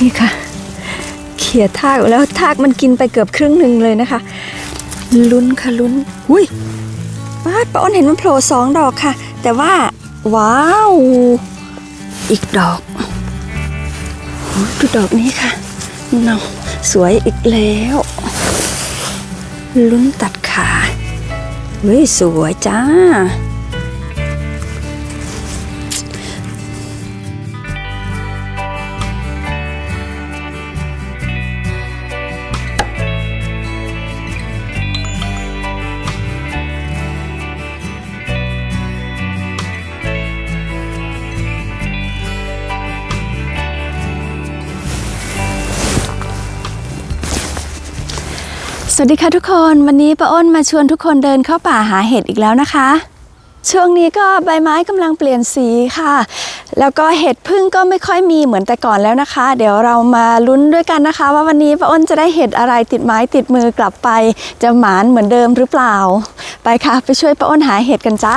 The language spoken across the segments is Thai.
นี่ค่ะ เขี่ยทากแล้วทากมันกินไปเกือบครึ่งหนึ่งเลยนะคะ ลุ้นค่ะลุ้นอุ้ยป้าป้าอ้นเห็นมันโผล่สองดอกค่ะ แต่ว่า ว้าว อีกดอกดูดอกนี้ค่ะเนาสวยอีกแล้ว ลุ้นตัดขาเฮ้ยสวยจ้า วัสดีค่ะทุกคนวันนี้ป้าอ้นมาชวนทุกคนเดินเข้าป่าหาเห็ดอีกแล้วนะคะ ช่วงนี้ก็ใบไม้กำลังเปลี่ยนสีค่ะ แล้วก็เห็ดพึ่งก็ไม่ค่อยมีเหมือนแต่ก่อนแล้วนะคะ เดี๋ยวเรามาลุ้นด้วยกันนะคะ ว่าวันนี้ป้าอ้นจะได้เห็ดอะไรติดไม้ติดมือกลับไป จะหมานเหมือนเดิมหรือเปล่า ไปค่ะไปช่วยป้าอ้นหาเห็ดกันจ้า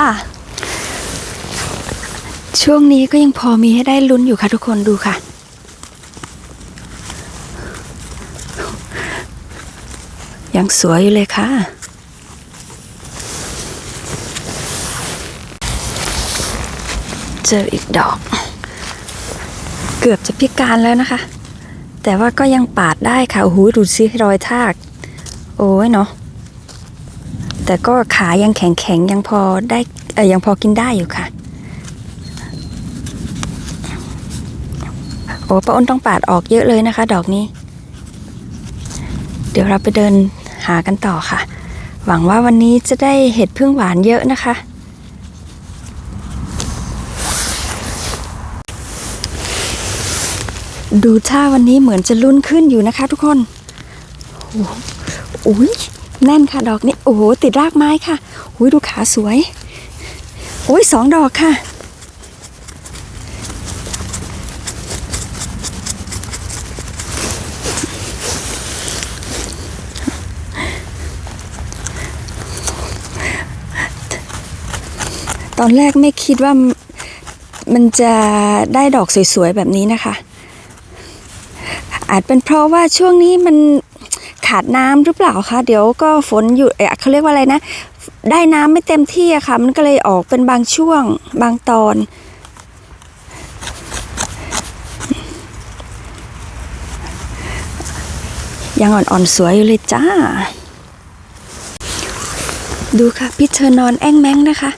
ช่วงนี้ก็ยังพอมีให้ได้ลุ้นอยู่ค่ะทุกคนดูค่ะ ยังสวยอยู่เลยค่ะ เจออีกดอก เกือบจะพิการแล้วนะคะ แต่ว่าก็ยังปาดได้ค่ะ โอ้โห ดูสิรอยทาก โอ้ยเนาะ แต่ก็ขายังแข็งแข็งยังพอได้เออยังพอกินได้อยู่ค่ะ โอ้ป้าอ้นต้องปาดออกเยอะเลยนะคะ ดอกนี้ เดี๋ยวเราไปเดิน หากันต่อค่ะ หวังว่าวันนี้จะได้เห็ดพึ่งหวานเยอะนะคะ ดูท่าวันนี้เหมือนจะลุ้นขึ้นอยู่นะคะทุกคนโอ้ยแน่นค่ะดอกนี้ โอ้โห ติดรากไม้ค่ะอุ้ยดูขาสวย โอ้ยสองดอกค่ะ ตอนแรกไม่คิดว่ามันจะได้ดอกสวยๆแบบนี้นะคะ อาจเป็นเพราะว่าช่วงนี้มันขาดน้ำหรือเปล่าคะเดี๋ยวก็ฝนอยู่เขาเรียกว่าอะไรนะ ได้น้ำไม่เต็มที่อะค่ะ มันก็เลยออกเป็นบางช่วงบางตอนยังอ่อนๆสวยอยู่เลยจ้า ดูค่ะพี่เธอนอนแอ้งแมงนะคะ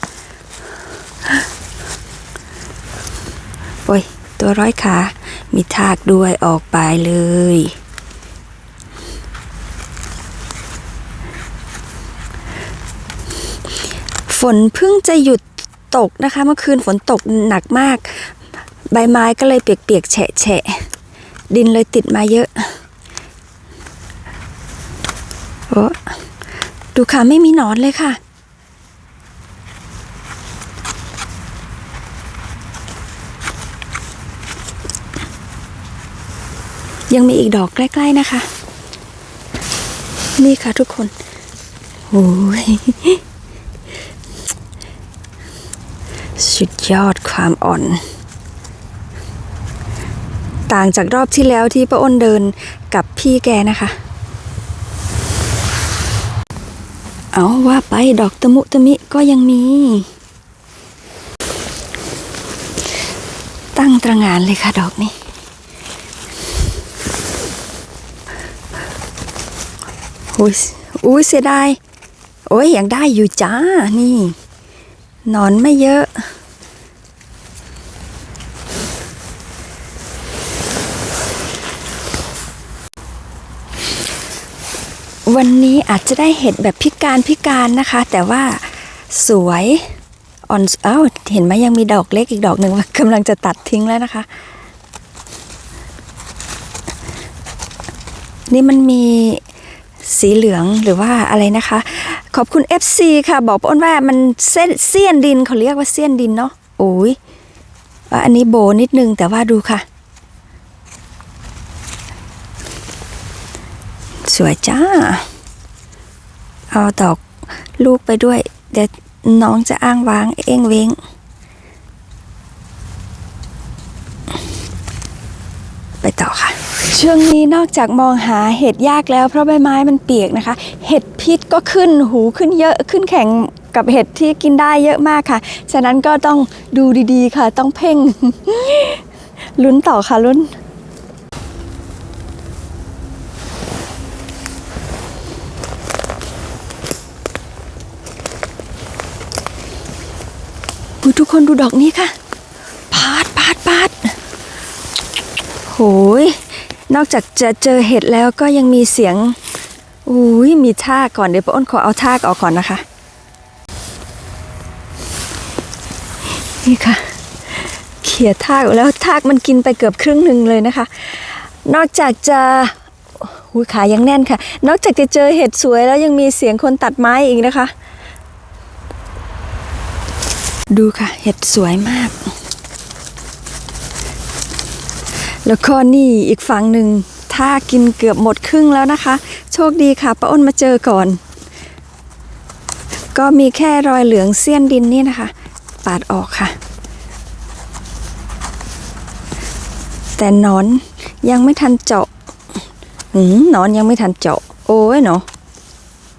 โอ้ย ตัวร้อยขามีทากด้วยออกไปเลย ฝนเพิ่งจะหยุดตกนะคะ เมื่อคืนฝนตกหนักมาก ใบไม้ก็เลยเปียกๆแฉะๆดินเลยติดมาเยอะโอ้ดูค่ะไม่มีหนอนเลยค่ะ ยังมีอีกดอกใกล้ ๆนะคะ นี่ค่ะทุกคนโอ้ยสุดยอดความอ่อน ต่างจากรอบที่แล้วที่ป้าอ้นเดินกับพี่แกนะคะ เอาว่าไปดอกตะมุตะมิก็ยังมี ตั้งตระหงานเลยค่ะดอกนี้ อุ้ยอุ้ยเสียดายโอ้ยยังได้อยู่จ้า นี่ นอนไม่เยอะวันนี้อาจจะได้เห็ดแบบพิการพิการนะคะ แต่ว่าสวยอ่อนเอ้าเห็นไหมยังมีดอกเล็กอีกดอกหนึ่งกำลังจะตัดทิ้งแล้วนะคะ นี่มันมี สีเหลืองหรือว่าอะไรนะคะ ขอบคุณ FC ค่ะ บอกป้าอ้นว่ามันเส้นเสี้ยนดินเขาเรียกว่าเสี้ยนดินเนาะโอ้ยอันนี้โบนิดนึงแต่ว่าดูค่ะ สวยจ้า เอาดอกลูกไปด้วย เดี๋ยวน้องจะอ้างว้างเอ้งเว้ง ไปต่อค่ะ ช่วงนี้นอกจากมองหาเห็ดยากแล้วเพราะใบไม้มันเปียกนะคะ เห็ดพิษก็ขึ้นหูขึ้นเยอะขึ้นแข่งกับเห็ดที่กินได้เยอะมากค่ะ ฉะนั้นก็ต้องดูดีๆค่ะ ต้องเพ่ง ลุ้นต่อค่ะลุ้นทุกคนดูดอกนี้ค่ะ ปาดปาดปาดโหย นอกจากจะเจอเห็ดแล้วก็ยังมีเสียงอุ้ยมีทากก่อนเดี๋ยวป้าอ้นขอเอาทากออกก่อนนะคะ นี่ค่ะ เขี่ยทากแล้วทากมันกินไปเกือบครึ่งหนึ่งเลยนะคะ นอกจากจะหุยขายังแน่นค่ะ นอกจากจะเจอเห็ดสวยแล้วยังมีเสียงคนตัดไม้อีกนะคะ ดูค่ะ เห็ดสวยมาก แล้วก็นี่อีกฝั่งหนึ่งถ้ากินเกือบหมดครึ่งแล้วนะคะ โชคดีค่ะป้าอ้นมาเจอก่อน ก็มีแค่รอยเหลืองเสี้ยนดินนี่นะคะ ปาดออกค่ะ แต่นอนยังไม่ทันเจาะหืมนอนยังไม่ทันเจาะ โอ้ยเนาะ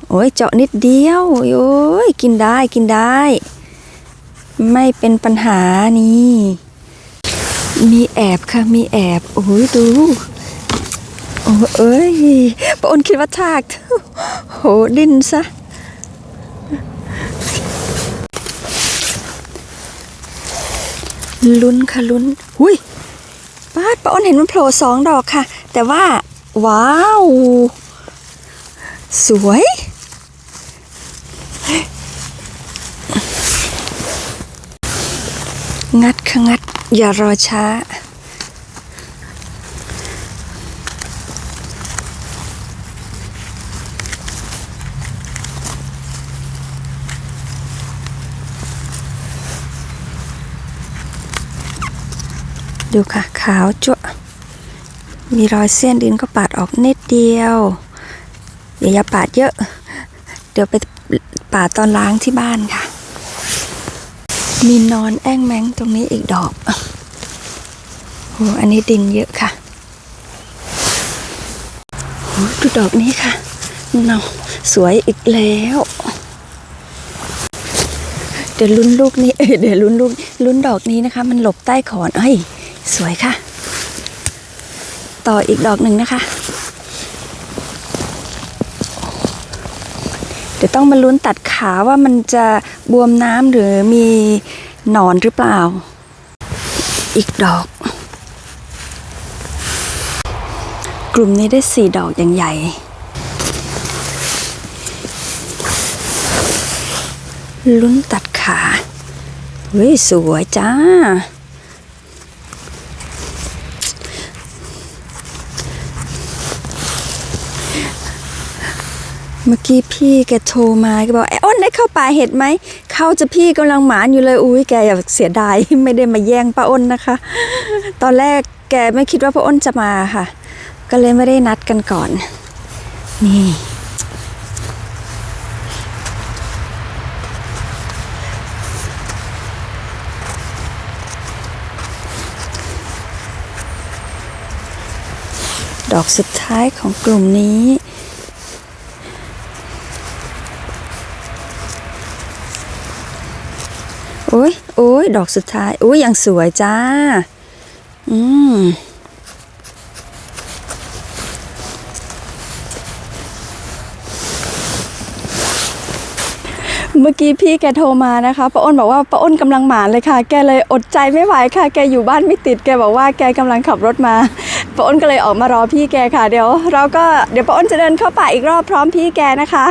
โอ้ยเจาะนิดเดียวโอ้ยกินได้กินได้ ไม่เป็นปัญหานี่ มีแอบค่ะมีแอบโอ้ยดูโอ้เอ้ยป้าอ้นคิดว่าทากโหดิ้นซะลุ้นค่ะลุ้นหุยป้าป้าอ้นเห็นมันโผล่สองดอกค่ะ แต่ว่า ว้าว สวย งัดค่ะงัด อย่ารอช้า ดูค่ะ ขาวจั่วมีรอยเส้นดินก็ปาดออกนิดเดียว อย่าอย่าปาดเยอะ เดี๋ยวไปปาดตอนล้างที่บ้านค่ะ มีนอนแอ้งแมงตรงนี้อีกดอกโอ้อันนี้ดินเยอะค่ะโอ้ดูดอกนี้ค่ะเนาะสวยอีกแล้ว เดี๋ยวลุ้นลูกนี้เอ้ยเดี๋ยวลุ้นลูกลุ้นดอกนี้นะคะ มันหลบใต้ขอนเอ้ยสวยค่ะ ต่ออีกดอกหนึ่งนะคะ เดี๋ยวต้องมาลุ้นตัดขาว่ามันจะบวมน้ำหรือมีหนอนหรือเปล่า อีกดอก กลุ่มนี้ได้สี่ดอกอย่างใหญ่ลุ้นตัดขาเฮ้ยสวยจ้า เมื่อกี้พี่แกโทรมาแกบอกไอ้อ้นได้เข้าป่าเห็ดไหมเข้าจะพี่กำลังหมานอยู่เลยอุ้ยแกอย่าเสียดายไม่ได้มาแย่งป้าอ้นนะคะ ตอนแรกแกไม่คิดว่าป้าอ้นจะมาค่ะ ก็เลยไม่ได้นัดกันก่อน นี่ดอกสุดท้ายของกลุ่มนี้ โอ้ยโอ้ยดอกสุดท้ายโอ้ยยังสวยจ้า อืมเมื่อกี้พี่แกโทรมานะคะป้าอ้นบอกว่าป้าอ้นกำลังหมานเลยค่ะ แกเลยอดใจไม่ไหวค่ะ แกอยู่บ้านไม่ติด แกบอกว่าแกกำลังขับรถมาป้าอ้นก็เลยออกมารอพี่แกค่ะ เดี๋ยว เราก็เดี๋ยวป้าอ้นจะเดินเข้าป่าอีกรอบพร้อมพี่แกนะคะ